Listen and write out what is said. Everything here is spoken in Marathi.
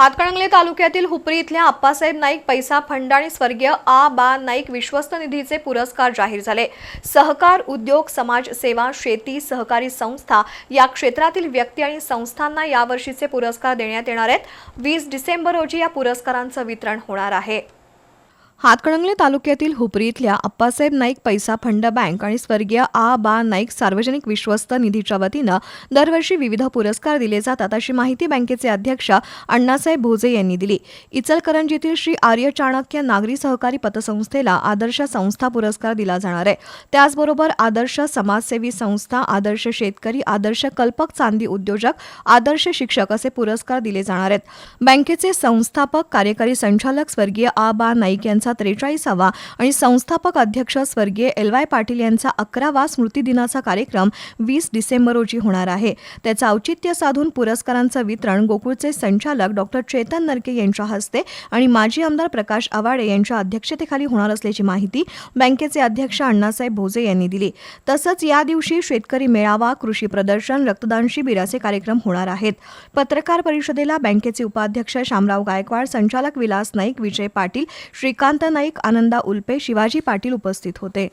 हातकणंगले तालुक्यातील हुपरी इथल्या आप्पासाहेब नाईक पैसा फंड आणि स्वर्गीय आ बा नाईक विश्वस्त निधीचे पुरस्कार जाहीर झाले. सहकार उद्योग समाजसेवा शेती सहकारी संस्था या क्षेत्रातील व्यक्ती आणि संस्थांना यावर्षीचे पुरस्कार देण्यात येणार आहेत. वीस डिसेंबर रोजी या पुरस्कारांचं वितरण होणार आहे. हातकणंगले तालुक्यातील हुपरी इथल्या अप्पासाहेब नाईक पैसा फंड बँक आणि स्वर्गीय आ बा नाईक सार्वजनिक विश्वस्त निधीच्या वतीनं दरवर्षी विविध पुरस्कार दिले जातात अशी माहिती बँकेचे अध्यक्ष अण्णासाहेब भोजे यांनी दिली. इचलकरंजीतील श्री आर्य चाणक्य नागरी सहकारी पतसंस्थेला आदर्श संस्था पुरस्कार दिला जाणार आहे. त्याचबरोबर आदर्श समाजसेवी संस्था आदर्श शेतकरी आदर्श कल्पक चांदी उद्योजक आदर्श शिक्षक असे पुरस्कार दिले जाणार आहेत. बँकेचे संस्थापक कार्यकारी संचालक स्वर्गीय आ बा नाईक यांचा त्रेचाळीसावा आणि संस्थापक अध्यक्ष स्वर्गीय एल वाय पाटील यांचा अकरावा स्मृतिदिनाचा कार्यक्रम वीस डिसेंबर रोजी होणार आहे. त्याचं औचित्य साधून पुरस्कारांचं वितरण गोकुळचे संचालक डॉक्टर चेतन नरके यांच्या हस्ते आणि माजी आमदार प्रकाश आवाडे यांच्या अध्यक्षतेखाली होणार असल्याची माहिती बँकेचे अध्यक्ष अण्णासाहेब भोजे यांनी दिली. तसंच या दिवशी शेतकरी मेळावा कृषी प्रदर्शन रक्तदान शिबिर असे कार्यक्रम होणार आहेत. पत्रकार परिषदेला बँकेचे उपाध्यक्ष शामराव गायकवाड संचालक विलास नाईक विजय पाटील श्रीकांत नाईक आनंदा उल्पे शिवाजी पाटील उपस्थित होते.